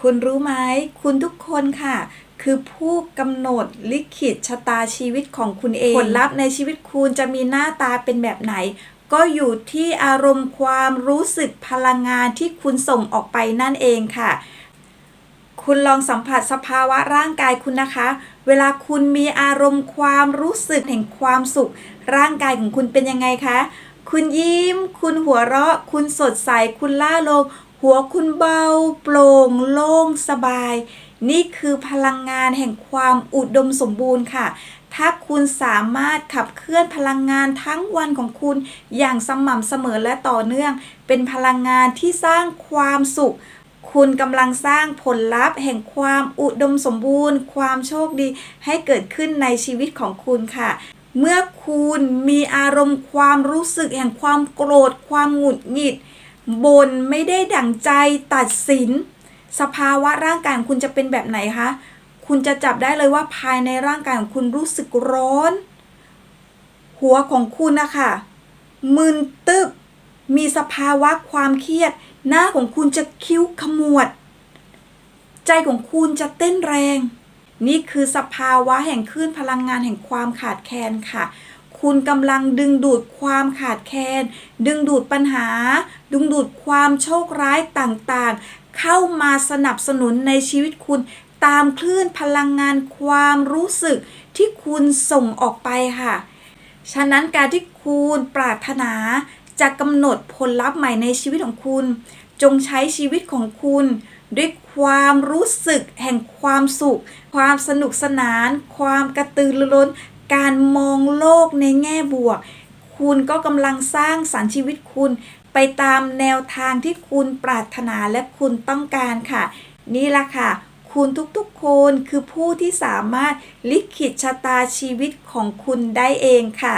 คุณรู้ไหมคุณทุกคนค่ะ คือผู้กำหนดลิขิตชะตาชีวิตของคุณเอง ผลลัพธ์ในชีวิตคุณจะมีหน้าตาเป็นแบบไหน ก็อยู่ที่อารมณ์ความรู้สึกพลังงานที่คุณส่งออกไปนั่นเองค่ะ คุณลองสัมผัสสภาวะร่างกายคุณนะคะ เวลาคุณมีอารมณ์ความรู้สึกแห่งความสุข ร่างกายของคุณเป็นยังไงคะคุณยิ้ม คุณหัวเราะ คุณสดใส คุณล่าโลง หัวคุณเบา โปร่งโล่งสบาย นี่คือพลังงานแห่งความอุดมสมบูรณ์ค่ะ ถ้าคุณสามารถขับเคลื่อนพลังงานทั้งวันของคุณอย่างสม่ำเสมอและต่อเนื่อง เป็นพลังงานที่สร้างความสุข คุณกำลังสร้างผลลัพธ์ แห่งความอุดมสมบูรณ์ ความโชคดีให้เกิดขึ้นในชีวิตของคุณค่ะเมื่อคุณมีอารมณ์ความรู้สึกแห่งความโกรธ ความหงุดหงิด บนไม่ได้ดั่งใจตัดสิน สภาวะร่างกายของคุณจะเป็นแบบไหนคะ คุณจะจับได้เลยว่าภายในร่างกายของคุณรู้สึกร้อน หัวของคุณนะคะมึนตึบมีสภาวะความเครียด หน้าของคุณจะคิ้วขมวด ใจของคุณจะเต้นแรง นี่คือสภาวะแห่งคลื่นพลังงานแห่งความขาดแคลนค่ะ คุณกำลังดึงดูดความขาดแคลน ดึงดูดปัญหา ดึงดูดความโชคร้ายต่างๆ เข้ามาสนับสนุนในชีวิตคุณตามคลื่นพลังงานความรู้สึกที่คุณส่งออกไปค่ะ ฉะนั้นการที่คุณปรารถนาจะกำหนดผลลัพธ์ใหม่ในชีวิตของคุณ จงใช้ชีวิตของคุณ ด้วยความรู้สึกแห่งความสุข ความสนุกสนาน ความกระตือรือร้น การมองโลกในแง่บวก คุณก็กำลังสร้างสรรค์ชีวิตคุณ ไปตามแนวทางที่คุณปรารถนาและคุณต้องการค่ะ นี่ละค่ะ คุณทุกๆคนคือผู้ที่สามารถลิขิตชะตาชีวิตของคุณได้เองค่ะ